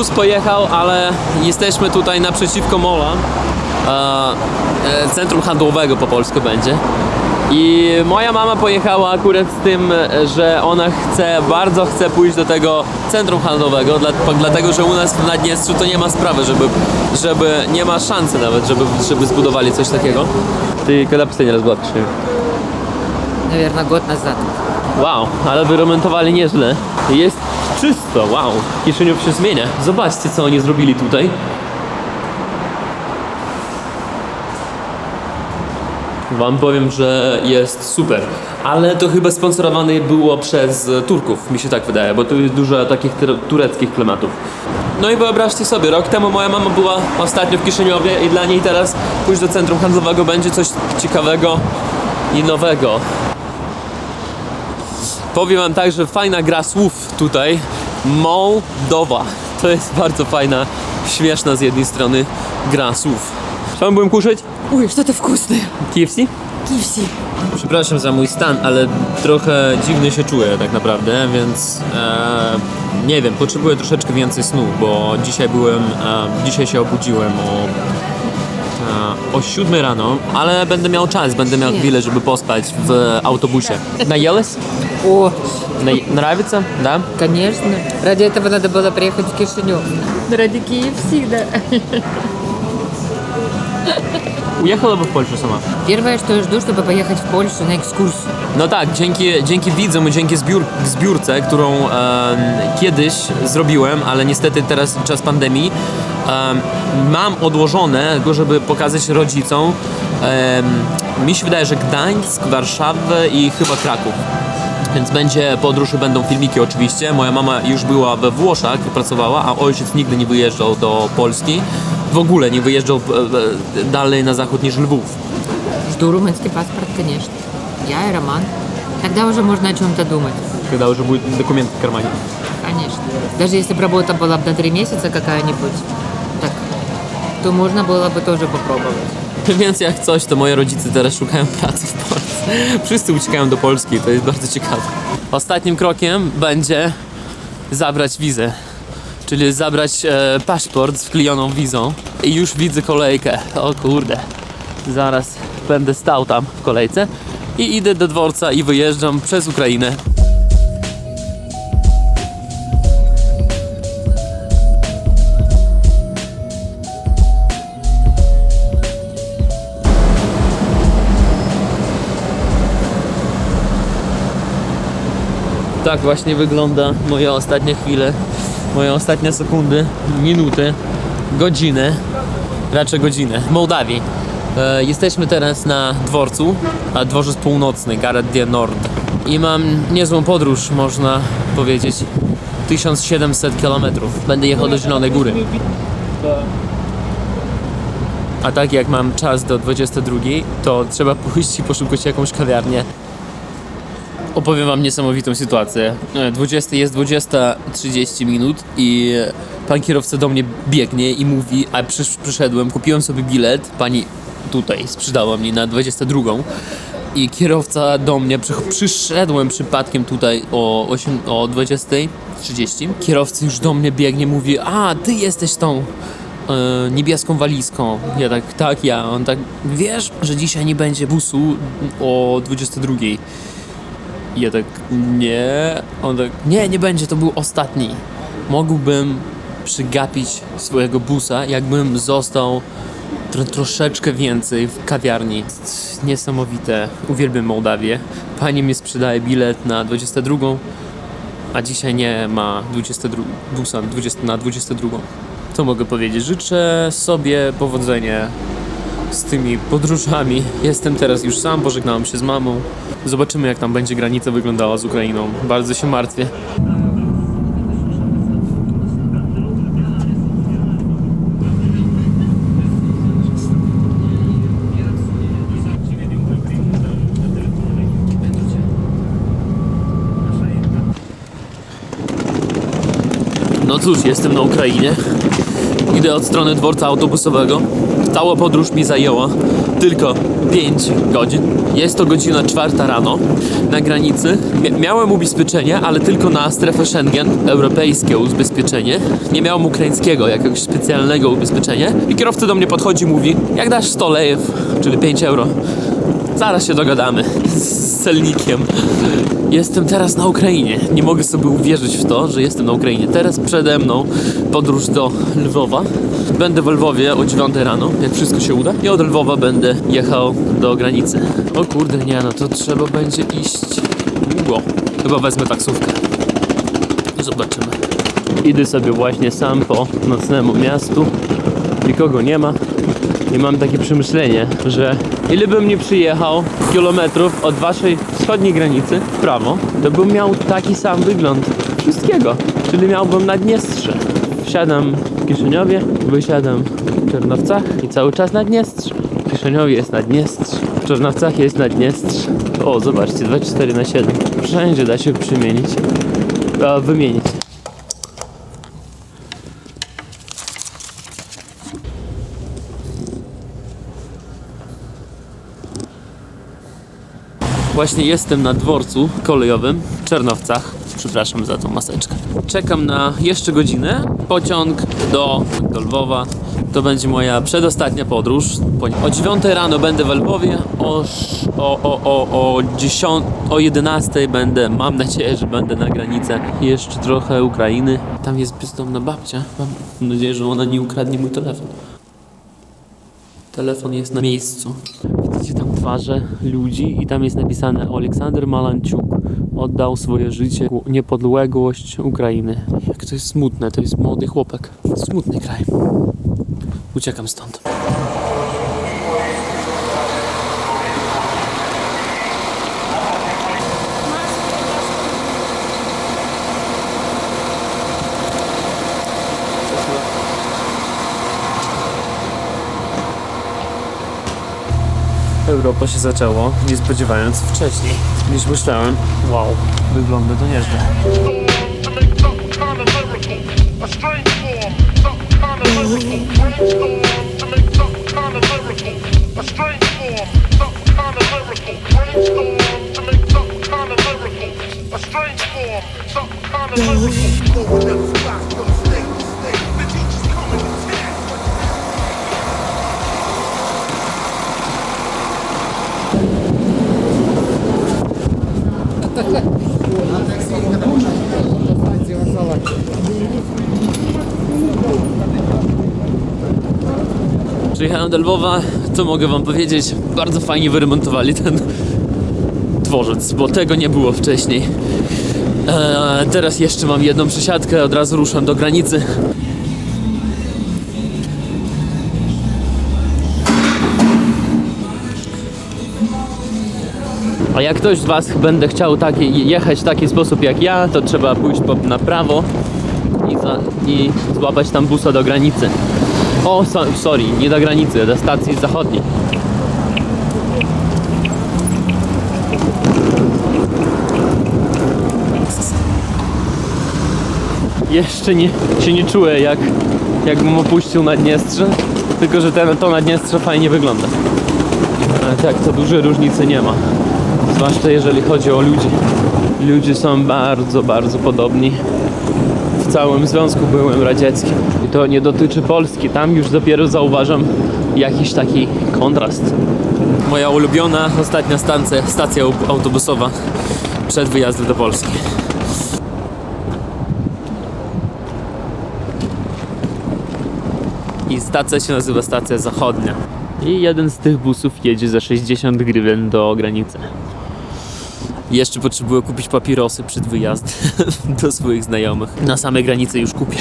Bus pojechał, ale jesteśmy tutaj naprzeciwko mola. E, e, centrum handlowego po polsku będzie. I moja mama pojechała akurat z tym, e, że ona chce, bardzo chce pójść do tego centrum handlowego, dla, po- dlatego że u nas w Naddniestrzu to nie ma sprawy, żeby, żeby nie ma szansy nawet, żeby, żeby zbudowali coś takiego. Ty kiedy последний раз была в Кишиневе? Наверное, год назад. Wow, ale wyremontowali nieźle. Jest czysto, wow. Kiszynów się zmienia. Zobaczcie, co oni zrobili tutaj. Wam powiem, że jest super. Ale to chyba sponsorowane było przez Turków, mi się tak wydaje, bo tu jest dużo takich tureckich klimatów. No i wyobraźcie sobie, rok temu moja mama była ostatnio w Kiszyniowie i dla niej teraz pójść do centrum handlowego będzie coś ciekawego i nowego. Powiem wam tak, że fajna gra słów tutaj. Mołdowa. To jest bardzo fajna, śmieszna z jednej strony gra słów. Co byłem kuszyć? Ой, что-то вкусное. KFC? Кивси. Przepraszam za mój stan, ale trochę dziwnie się czuję tak naprawdę, więc e, nie wiem, potrzebuję troszeczkę więcej snu, bo dzisiaj byłem, e, dzisiaj się obudziłem o, e, o 7 rano, ale będę miał czas, będę miał chwilę, żeby pospać w autobusie. Najełeś? О, Naj- nравится? Да? конечно. Ради этого надо было приехать в Кишинев. Ради KFC, да. Ujechałaby w Polsce sama. Первое, что я жду, чтобы поехать в Польшу на экскурсию. No tak, dzięki, dzięki widzom i dzięki zbiór, zbiórce, którą em, kiedyś zrobiłem, ale niestety teraz czas pandemii, em, mam odłożone, tylko żeby pokazać rodzicom. Em, mi się wydaje, że Gdańsk, Warszawę i chyba Kraków. Więc będzie podróż i będą filmiki oczywiście. Moja mama już była we Włoszech, pracowała, a ojciec nigdy nie wyjeżdżał do Polski. W ogóle nie wyjeżdżał e, e, dalej na zachód niż Lwów. Жду румынский паспорт, конечно. Я и Роман. Тогда уже можно о чем-то думать. Когда уже будет документ в кармане. Конечно. Даже если бы работа была бы на три месяца какая-нибудь, так, то можно было бы тоже попробовать. Więc jak coś, to moi rodzice teraz szukają pracy w Polsce. Wszyscy uciekają do Polski, to jest bardzo ciekawe. Ostatnim krokiem będzie zabrać wizę, czyli zabrać e, paszport z wklejoną wizą. I już widzę kolejkę. O kurde, zaraz będę stał tam w kolejce i idę do dworca i wyjeżdżam przez Ukrainę. Tak właśnie wygląda moja ostatnia chwile, moje ostatnie sekundy, minuty, godziny, raczej godzinę w Mołdawii. E, jesteśmy teraz na dworcu, a dworzec północny, Garadzie Nord. I mam niezłą podróż, można powiedzieć. 1700 km. Będę jechał do Zielonej Góry. A tak jak mam czas do 22, to trzeba pójść i poszukać jakąś kawiarnię, opowiem wam niesamowitą sytuację. E, 20, jest 20.30 minut i pan kierowca do mnie biegnie i mówi, a przysz, przyszedłem, kupiłem sobie bilet, pani tutaj sprzedała mi na 22 i kierowca do mnie, przy, przyszedłem przypadkiem tutaj o, 8, o 20.30. Kierowca już do mnie biegnie, mówi, a ty jesteś tą e, niebieską walizką. Ja tak, tak, ja. On tak, wiesz, że dzisiaj nie będzie busu o 22. I ja tak, nie. On tak, nie, nie będzie, to był ostatni. Mógłbym przygapić swojego busa, jakbym został tro, troszeczkę więcej w kawiarni. Niesamowite. Uwielbiam Mołdawię. Pani mi sprzedaje bilet na 22, a dzisiaj nie ma 22, busa 20, na 22. Co mogę powiedzieć? Życzę sobie powodzenia z tymi podróżami. Jestem teraz już sam, pożegnałem się z mamą. Zobaczymy, jak tam będzie granica wyglądała z Ukrainą. Bardzo się martwię. No cóż, jestem na Ukrainie. Idę od strony dworca autobusowego. Cała podróż mi zajęła tylko 5 godzin. Jest to godzina czwarta rano na granicy. Mia- miałem ubezpieczenie, ale tylko na strefę Schengen, europejskie ubezpieczenie. Nie miałem ukraińskiego, jakiegoś specjalnego ubezpieczenia. I kierowca do mnie podchodzi i mówi, jak dasz 100 lejów, czyli 5 euro, zaraz się dogadamy z celnikiem. Jestem teraz na Ukrainie. Nie mogę sobie uwierzyć w to, że jestem na Ukrainie. Teraz przede mną podróż do Lwowa. Będę w Lwowie o 9 rano, jak wszystko się uda. I od Lwowa będę jechał do granicy. O kurde, nie, no to trzeba będzie iść długo. Chyba wezmę taksówkę. Zobaczymy. Idę sobie właśnie sam po nocnemu miastu. Nikogo nie ma. I mam takie przemyślenie, że ile bym nie przyjechał kilometrów od waszej wschodniej granicy w prawo, to bym miał taki sam wygląd wszystkiego. Czyli miałbym Naddniestrze. Wsiadam w Kiszyniowie, wysiadam w Czernowcach i cały czas Naddniestrze. W Kiszyniowie jest Naddniestrze, w Czernowcach jest Naddniestrze. O, zobaczcie, 24 na 7. Wszędzie da się przemienić, a, wymienić. Właśnie jestem na dworcu kolejowym w Czernowcach. Przepraszam za tą maseczkę. Czekam na jeszcze godzinę. Pociąg do, do Lwowa. To będzie moja przedostatnia podróż. Po- O 9 rano będę w Lwowie. O, o, o, o, o, 10, o 11 będę, mam nadzieję, że będę na granicę. Jeszcze trochę Ukrainy. Tam jest bezdomna babcia. Mam nadzieję, że ona nie ukradnie mój telefon. Telefon jest na miejscu. Widzicie tam twarze ludzi i tam jest napisane Aleksander Malanciuk oddał swoje życie niepodległość Ukrainy. Jak to jest smutne, to jest młody chłopak. Smutny kraj. Uciekam stąd. Europa się zaczęło, nie spodziewając wcześniej niż myślałem. Wow, wygląda to nieźle. to do Lwowa, co mogę wam powiedzieć? Bardzo fajnie wyremontowali ten dworzec, bo tego nie było wcześniej. Eee, teraz jeszcze mam jedną przesiadkę, od razu ruszam do granicy. A jak ktoś z Was będę chciał taki, jechać w taki sposób jak ja, to trzeba pójść po, na prawo i, za, i złapać tam busa do granicy. O, so, sorry, nie do granicy, do stacji zachodniej. Jeszcze nie, się nie czuję jak, jakbym opuścił Naddniestrze, tylko że ten, to Naddniestrze fajnie wygląda. Ale tak, to duże różnicy nie ma. Zwłaszcza jeżeli chodzi o ludzi. Ludzie są bardzo, bardzo podobni w całym Związku Byłym Radzieckim. I to nie dotyczy Polski. Tam już dopiero zauważam jakiś taki kontrast. Moja ulubiona ostatnia stacja, stacja au- autobusowa przed wyjazdem do Polski. I stacja się nazywa stacja zachodnia. I jeden z tych busów jedzie za 60 grywien do granicy. Jeszcze potrzebuję kupić papierosy przed wyjazdem do swoich znajomych. Na samej granicy już kupię.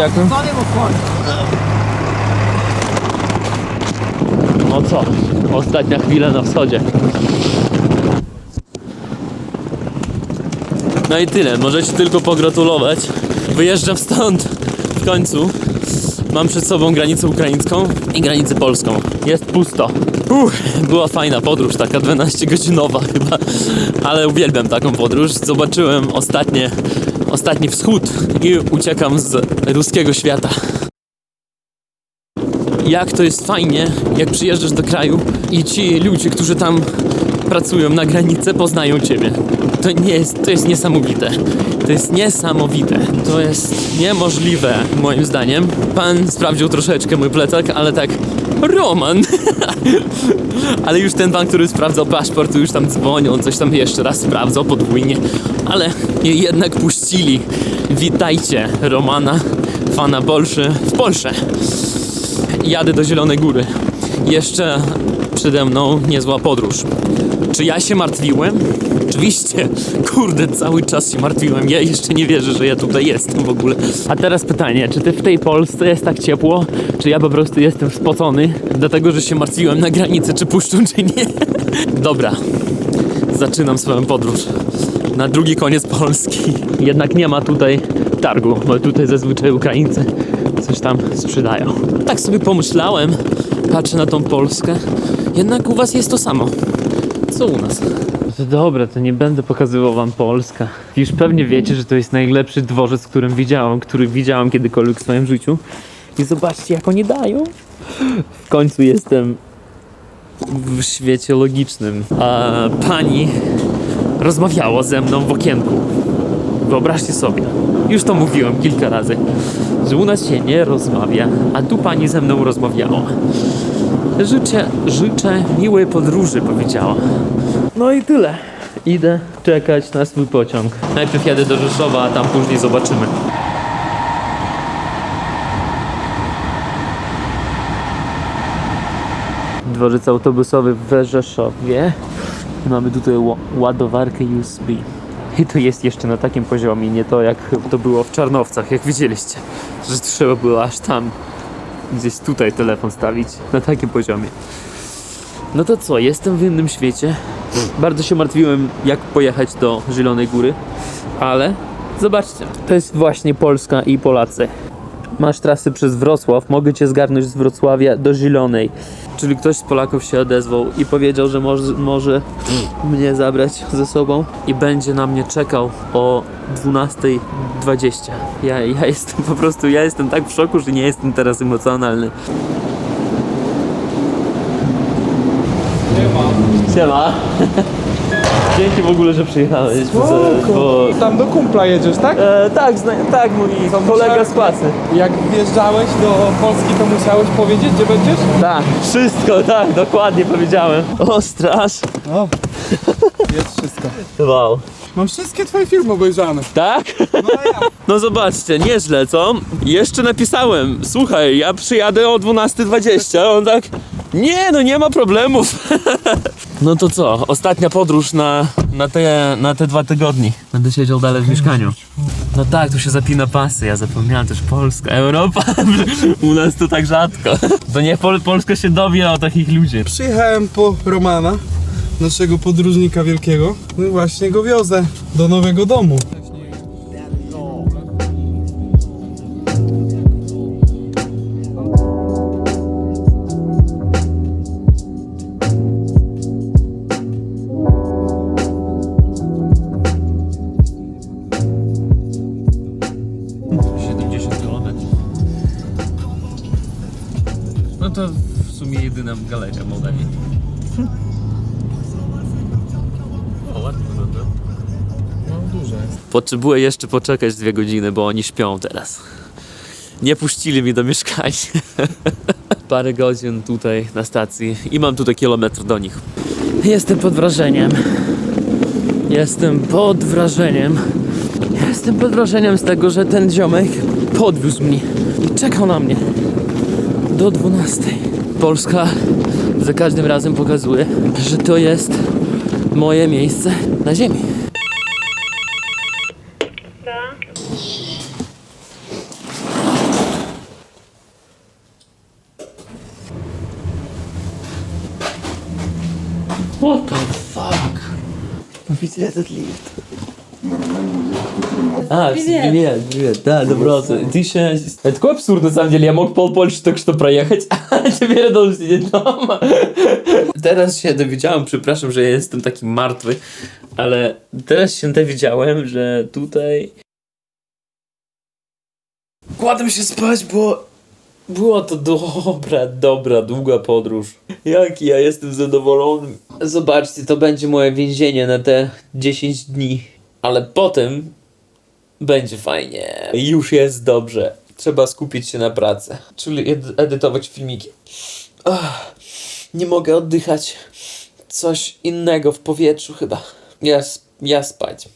Dziękuję. No co? Ostatnia chwila na wschodzie. No i tyle, możecie tylko pogratulować. Wyjeżdżam stąd w końcu. Mam przed sobą granicę ukraińską i granicę polską. Jest pusto. Uff, była fajna podróż, taka 12-godzinowa chyba, ale uwielbiam taką podróż. Zobaczyłem ostatnie, ostatni wschód i uciekam z ruskiego świata. Jak to jest fajnie, jak przyjeżdżasz do kraju i ci ludzie, którzy tam pracują na granicy, poznają ciebie. To nie jest, to jest niesamowite. To jest niesamowite. To jest niemożliwe, moim zdaniem. Pan sprawdził troszeczkę mój plecak, ale tak, Roman. ale już ten pan, który sprawdzał paszport, już tam dzwonił, on coś tam jeszcze raz sprawdzał podwójnie. Ale jednak puścili. Witajcie, Romana, fana Bolszy w Polsce jadę do Zielonej Góry. Jeszcze przede mną niezła podróż. Czy ja się martwiłem? Oczywiście. Kurde, cały czas się martwiłem. Ja jeszcze nie wierzę, że ja tutaj jestem w ogóle. A teraz pytanie, czy ty w tej Polsce jest tak ciepło, czy ja po prostu jestem spocony, dlatego że się martwiłem na granicy, czy puszczą, czy nie? Dobra, zaczynam swoją podróż na drugi koniec Polski. Jednak nie ma tutaj targu, bo tutaj zazwyczaj Ukraińcy coś tam sprzedają. Tak sobie pomyślałem, patrzę na tą Polskę, jednak u was jest to samo. Co u nas? To dobra, to nie będę pokazywał wam Polskę. Już pewnie wiecie, że to jest najlepszy dworzec, którym widziałem, który widziałem kiedykolwiek w swoim życiu. I zobaczcie, jak oni dają. W końcu jestem w świecie logicznym. A pani rozmawiała ze mną w okienku. Wyobraźcie sobie, już to mówiłem kilka razy, że u nas się nie rozmawia, a tu pani ze mną rozmawiała. Życzę, życzę miłej podróży, powiedziała. No i tyle. Idę czekać na swój pociąg. Najpierw jadę do Rzeszowa, a tam później zobaczymy. Dworzec autobusowy w Rzeszowie. Mamy tutaj ła- ładowarkę USB. I to jest jeszcze na takim poziomie, nie to jak to było w Czarnowcach, jak widzieliście. Że trzeba było aż tam, gdzieś tutaj telefon stawić. Na takim poziomie. No to co, jestem w innym świecie. Bardzo się martwiłem, jak pojechać do Zielonej Góry, ale zobaczcie, to jest właśnie Polska i Polacy. Masz trasy przez Wrocław, mogę cię zgarnąć z Wrocławia do Zielonej. Czyli ktoś z Polaków się odezwał i powiedział, że może, może mnie zabrać ze sobą i będzie na mnie czekał o 12.20. Ja, ja jestem po prostu, ja jestem tak w szoku, że nie jestem teraz emocjonalny. Siema. Dzięki w ogóle, że przyjechałeś. Bo, bo, Tam do kumpla jedziesz, tak? e, tak, zna, tak, mój kolega z klasy. Jak wjeżdżałeś do Polski, to musiałeś powiedzieć, gdzie będziesz? Tak, wszystko, tak, dokładnie powiedziałem. O, straż. O, jest wszystko. Wow. Mam wszystkie twoje filmy obejrzane. Tak? No ja. No zobaczcie, nieźle, co? Jeszcze napisałem, słuchaj, ja przyjadę o 12.20, a on tak, nie, no nie ma problemów. No to co, ostatnia podróż na, na, te, na te dwa tygodni. Będę siedział dalej w mieszkaniu. No tak, tu się zapina pasy, ja zapomniałem też Polska, Europa, u nas to tak rzadko. To niech Pol Polska się dowie o takich ludziach. Przyjechałem po Romana, naszego podróżnika wielkiego. No i właśnie go wiozę do nowego domu. Potrzebuję jeszcze poczekać dwie godziny, bo oni śpią teraz. Nie puścili mnie do mieszkania. Parę godzin tutaj na stacji i mam tutaj kilometr do nich. Jestem pod wrażeniem. Jestem pod wrażeniem. Jestem pod wrażeniem z tego, że ten ziomek podwiózł mnie i czekał na mnie do 12. Polska za każdym razem pokazuje, że to jest moje miejsce na ziemi. Да. What the fuck? Ну, Увидели этот лифт. А, привет. привет, привет, да, добрался. Ты еще... Это такой абсурд, на самом деле, я мог пол Польши только что проехать, а теперь я должен сидеть дома. Teraz się dowiedziałem, przepraszam, że там taki martwy, ale teraz się dowiedziałem, że tutaj... Kładłem się spać, bo była to dobra, dobra, długa podróż. Jaki ja jestem zadowolony. Zobaczcie, to będzie moje więzienie na te 10 dni. Ale potem będzie fajnie. Już jest dobrze. Trzeba skupić się na pracy. Czyli ed- edytować filmiki. Ach, nie mogę oddychać. Coś innego w powietrzu chyba. Ja, s- ja spać.